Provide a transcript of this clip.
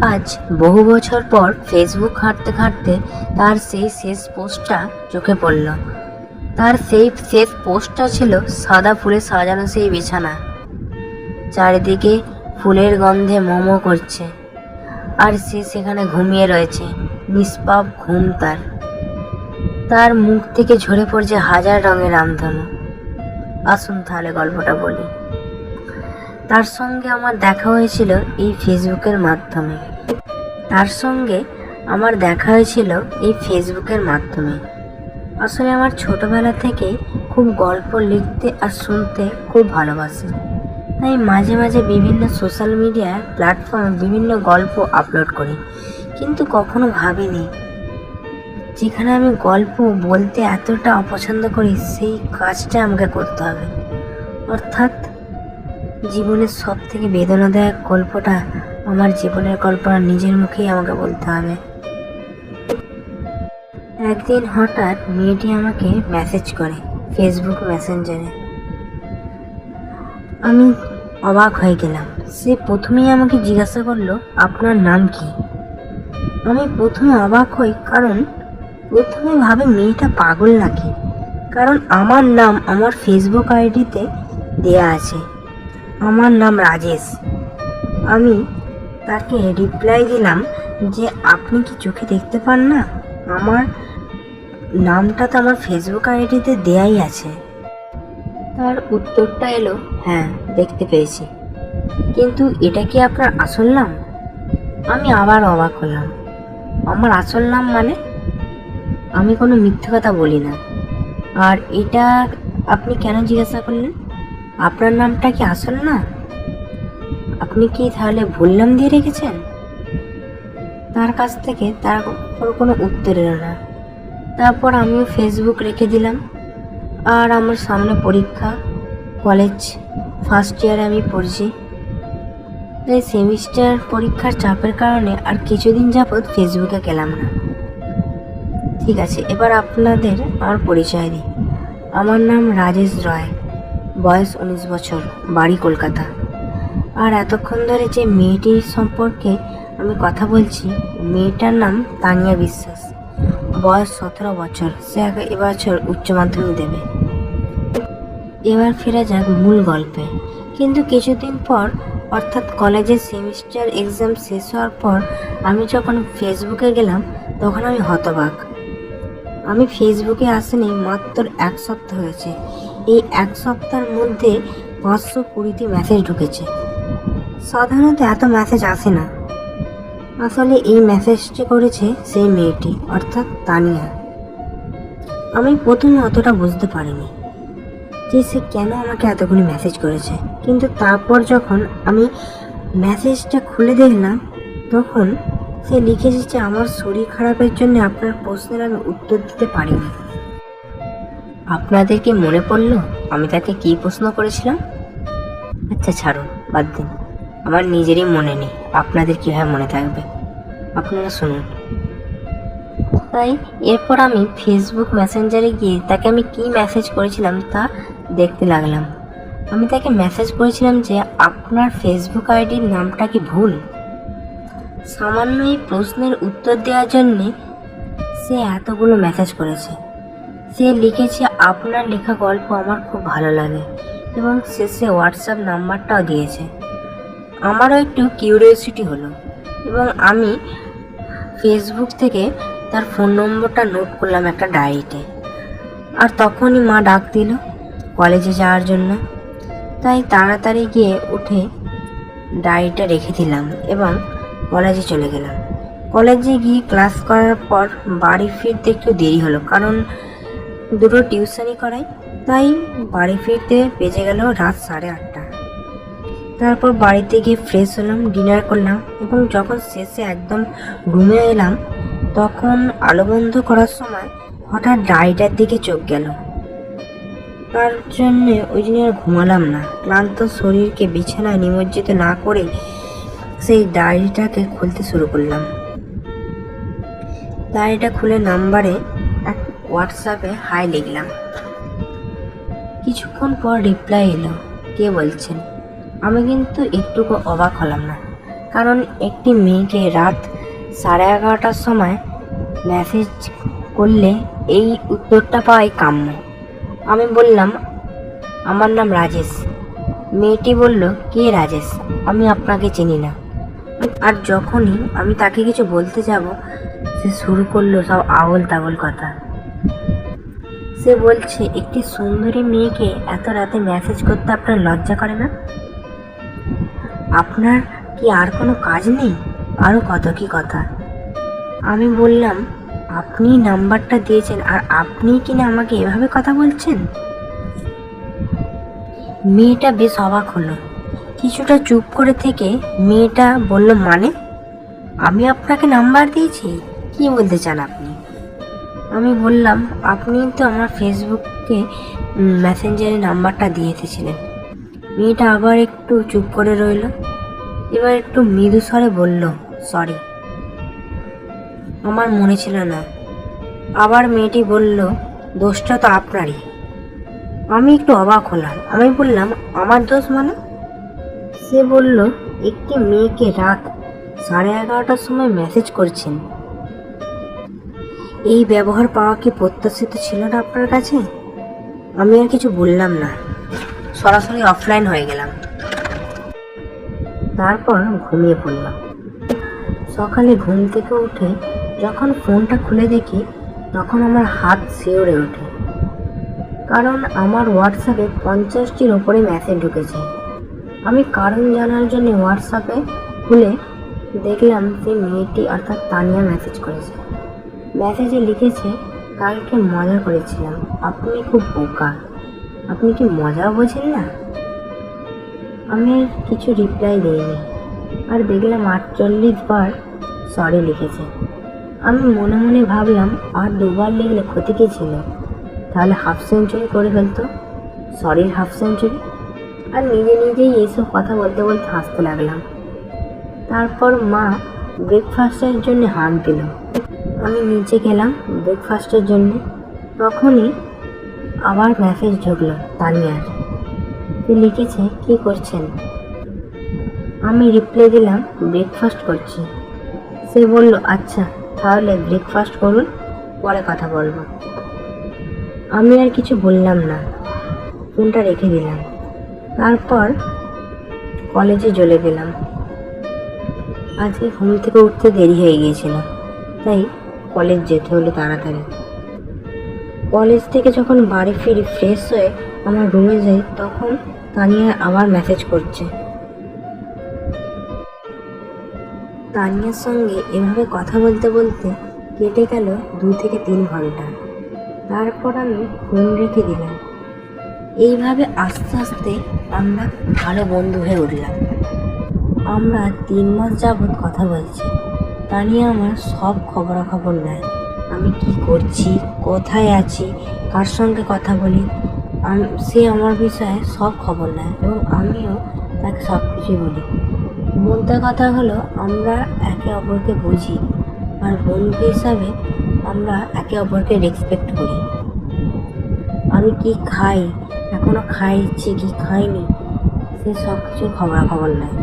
আজ বহু বছর পর ফেসবুক ঘাঁটতে ঘাঁটতে তার সেই শেষ পোস্টটা চোখে পড়ল। তার সেই শেষ পোস্টটা ছিল সাদা ফুলে সাজানো সেই বিছানা। চারিদিকে ফুলের গন্ধে মোমো করছে। আর সে সেখানে ঘুমিয়ে রয়েছে, নিষ্পাপ ঘুম তার। তার মুখ থেকে ঝরে পড়ছে হাজার রঙের রামধনু আসুন তাহলে গল্পটা বলি। তার সঙ্গে আমার দেখা হয়েছিল এই ফেসবুকের মাধ্যমে। তার সঙ্গে আমার দেখা হয়েছিল এই ফেসবুকের মাধ্যমে। আসলে আমার ছোটবেলা থেকে খুব গল্প লিখতে আর শুনতে খুব ভালোবাসি। তাই মাঝে মাঝে বিভিন্ন সোশ্যাল মিডিয়া প্ল্যাটফর্মে বিভিন্ন গল্প আপলোড করি, কিন্তু কখনো ভাবিনি। যেখানে আমি গল্প বলতে এতটা অপছন্দ করি, সেই কাজটা আমাকে করতে হবে। অর্থাৎ জীবনের সব থেকে বেদনাদায়ক গল্পটা আমার জীবনের গল্পটা নিজের মুখেই আমাকে বলতে হবে। একদিন হঠাৎ মেয়েটি আমাকে মেসেজ করে ফেসবুক মেসেঞ্জারে আমি অবাক হয়ে গেলাম। সে প্রথমেই আমাকে জিজ্ঞাসা করল, আপনার নাম কি? আমি প্রথমে অবাক হই, কারণ প্রথমে ভাবে মেয়েটা পাগল নাকি? কারণ আমার নাম আমার ফেসবুক আইডিতে দেয়া আছে। আমার নাম রাজেশ। আমি তাকে রিপ্লাই দিলাম যে আপনি কি চোখে দেখতে পান না? আমার নামটা তো আমার ফেসবুক আইডিতে দেয়াই আছে। তার উত্তরটা এলো হ্যাঁ দেখতে পেয়েছি। কিন্তু এটা কি আপনার আসল নাম? আমি আবার অবাক হলাম। আমার আসল নাম মানে? আমি কোনো মিথ্যে কথা বলি না। আর এটা আপনি কেন জিজ্ঞাসা করলেন? আপনার নামটা কি আসল না? আপনি কি তাহলে ভুল নাম দিয়ে রেখেছেন? তার কাছ থেকে তার কোনো উত্তর এলো না। তারপর আমিও ফেসবুক রেখে দিলাম। আর আমার সামনে পরীক্ষা কলেজ ফার্স্ট ইয়ারে আমি পড়ছি। তাই সেমিস্টার পরীক্ষার চাপের কারণে আর কিছুদিন যাবৎ ফেসবুকে গেলাম না। ঠিক আছে, এবার আপনাদের আমার পরিচয় দিই। আমার নাম রাজেশ রয়। বয়স উনিশ বছর, বাড়ি কলকাতা। আর এতক্ষণ ধরে যে মেয়েটির সম্পর্কে আমি কথা বলছি, মেয়েটার নাম তানিয়া বিশ্বাস। বয়স সতেরো বছর, সে এবছর উচ্চ মাধ্যমিক দেবে। এবার ফেরা যাক মূল গল্পে। কিন্তু কিছুদিন পর, অর্থাৎ কলেজের সেমিস্টার এক্সাম শেষ হওয়ার পর, আমি যখন ফেসবুকে গেলাম, তখন আমি হতবাক। আমি ফেসবুকে আসিনি মাত্র এক সপ্তাহ হয়েছে। এই এক সপ্তাহের মধ্যে পাঁচশো কুড়িটি মেসেজ ঢুকেছে। সাধারণত এত মেসেজ আসে না। আসলে এই মেসেজটি করেছে সেই মেয়েটি, অর্থাৎ তানিয়া। আমি প্রথমে অতটা বুঝতে পারিনি যে সে কেন আমাকে এতগুলি মেসেজ করেছে। কিন্তু তারপর যখন আমি মেসেজটা খুলে দেখলাম, তখন সে লিখেছে যে আমার শরীর খারাপের জন্য আপনার প্রশ্নের আমি উত্তর দিতে পারিনি। আপনাদের কি মনে পড়ল আমি তাকে কি প্রশ্ন করেছিলাম? আচ্ছা ছাড়ুন, বাদ দিন। আমার নিজেরই মনে নেই আপনাদের কীভাবে মনে থাকবে। আপনারা শুনুন। তাই এরপর আমি ফেসবুক মেসেঞ্জারে গিয়ে তাকে আমি কি মেসেজ করেছিলাম তা দেখতে লাগলাম। আমি তাকে মেসেজ করেছিলাম যে আপনার ফেসবুক আইডির নামটা কি ভুল? সামান্য এই প্রশ্নের উত্তর দেওয়ার জন্যে সে এতগুলো মেসেজ করেছে। সে লিখেছে আপনার লেখা গল্প আমার খুব ভালো লাগে এবং শেষে হোয়াটসঅ্যাপ নাম্বারটাও দিয়েছে। আমারও একটু কিউরিওসিটি হলো এবং আমি ফেসবুক থেকে তার ফোন নম্বরটা নোট করলাম একটা ডায়েরিতে আর তখনই মা ডাক দিল কলেজে যাওয়ার জন্য। তাই তাড়াতাড়ি গিয়ে উঠে ডায়েরিটা রেখে দিলাম এবং কলেজে চলে গেলাম। কলেজে গিয়ে ক্লাস করার পর বাড়ি ফিরতে একটু দেরি হলো কারণ দুটো টিউশনই করাই। তাই বাড়ি ফিরতে বেজে গেল রাত সাড়ে আটটা। তারপর বাড়িতে গিয়ে ফ্রেশ হলাম ডিনার করলাম এবং যখন শেষে একদম রুমে এলাম, তখন আলো বন্ধ করার সময় হঠাৎ ডায়েরিটার দিকে চোখ গেল। তার জন্যে ওই জন্য আর ঘুমালাম না। ক্লান্ত শরীরকে বিছানায় নিমজ্জিত না করে সেই ডায়েরিটাকে খুলতে শুরু করলাম। ডায়েরিটা খুলে নাম্বারে হোয়াটসঅ্যাপে হাই লিখলাম। কিছুক্ষণ পর রিপ্লাই এলো, কে বলছেন? আমি কিন্তু একটুকু অবাক হলাম না, কারণ একটি মেয়েকে রাত সাড়ে এগারোটার সময় মেসেজ করলে এই উত্তরটা পাওয়াই কাম্য। আমি বললাম, আমার নাম রাজেশ। মেয়েটি বলল, কে রাজেশ? আমি আপনাকে চিনি না। আর যখনই আমি তাকে কিছু বলতে যাব, সে শুরু করল সব আবল তাবল কথা। সে বলছে, একটি সুন্দরী মেয়েকে এত রাতে মেসেজ করতে আপনার লজ্জা করে না? আপনার কি আর কোনো কাজ নেই? আরও কত কি কথা? আমি বললাম, আপনি নাম্বারটা দিয়েছেন, আর আপনি কি না আমাকে এভাবে কথা বলছেন? মেয়েটা বেশ অবাক হলো। কিছুটা চুপ করে থেকে মেয়েটা বলল মানে? আমি আপনাকে নাম্বার দিয়েছি? কি বলতে চান আপনি? আমি বললাম, আপনি তো আমার ফেসবুকে মেসেঞ্জারের নাম্বারটা দিয়ে এসেছিলেন। মেয়েটা আবার একটু চুপ করে রইল, এবার একটু মৃদু স্বরে বলল সরি আমার মনে ছিল না। আবার মেয়েটি বলল, দোষটা তো আপনারই। আমি একটু অবাক হলাম। আমি বললাম, আমার দোষ মানে? সে বলল, একটি মেয়েকে রাত সাড়ে এগারোটার সময় মেসেজ করছেন। এই ব্যবহার পাওয়া কি প্রত্যাশিত ছিল না আপনার কাছে? আমি আর কিছু বললাম না। সরাসরি অফলাইন হয়ে গেলাম। তারপর ঘুমিয়ে পড়লাম। সকালে ঘুম থেকে উঠে যখন ফোনটা খুলে দেখি, তখন আমার হাত শিওরে ওঠে। কারণ আমার হোয়াটসঅ্যাপে পঞ্চাশটির ওপরে মেসেজ ঢুকেছে। আমি কারণ জানার জন্য হোয়াটসঅ্যাপে খুলে দেখলাম যে মেয়েটি অর্থাৎ তানিয়া মেসেজ করেছে। মেসেজে লিখেছে, কালকে মজা করেছিলাম। আপনি খুব বোকা। আপনি কি মজাও বোঝেন না? আমি কিছু রিপ্লাই দিইনি। আর দেখলাম আটচল্লিশ বার সরি লিখেছে। আমি মনে মনে ভাবলাম, আর দুবার লিখলে ক্ষতি কী ছিল? তাহলে হাফ সেঞ্চুরি করে ফেলতো। সরির হাফ সেঞ্চুরি আর নিজে নিজেই এইসব কথা বলতে বলতে হাসতে লাগলাম। তারপর মা ব্রেকফাস্টের জন্য হান দিল। আমি নিচে গেলাম ব্রেকফাস্টের জন্য। তখনই আবার মেসেজ ঢুকলো, তানিয়ার। সে লিখেছে, কি করছেন? আমি রিপ্লাই দিলাম ব্রেকফাস্ট করছি। সে বলল আচ্ছা তাহলে ব্রেকফাস্ট করুন, পরে কথা বলব। আমি আর কিছু বললাম না। ফোনটা রেখে দিলাম। তারপর কলেজে চলে গেলাম। আজকে ঘুম থেকে উঠতে দেরি হয়ে গিয়েছিল, তাই কলেজ যেতে হলো তাড়াতাড়ি। কলেজ থেকে যখন বাড়ি ফিরি ফ্রেশ হয়ে আমার রুমে যাই, তখন তানিয়া আবার মেসেজ করছে। তানিয়ার সঙ্গে এভাবে কথা বলতে বলতে কেটে গেল দু থেকে তিন ঘণ্টা। তারপর আমি ফোন রেখে দিলাম। এইভাবে আস্তে আস্তে আমরা ভালো বন্ধু হয়ে উঠলাম। আমরা তিন মাস যাবৎ কথা বলছি। তানিয়া আমার সব খবরাখবর নেয়। আমি কি করছি, কোথায় আছি, কার সঙ্গে কথা বলি সে আমার বিষয়ে সব খবর নেয় এবং আমিও তাকে সব কিছু বলি। মধ্যে কথা হলো, আমরা একে অপরকে বুঝি আর বন্ধু হিসাবে আমরা একে অপরকে রেসপেক্ট করি। আমি কি খাই? এখনও খাইছি কি খাইনি সে সব কিছু খবরাখবর নেয়।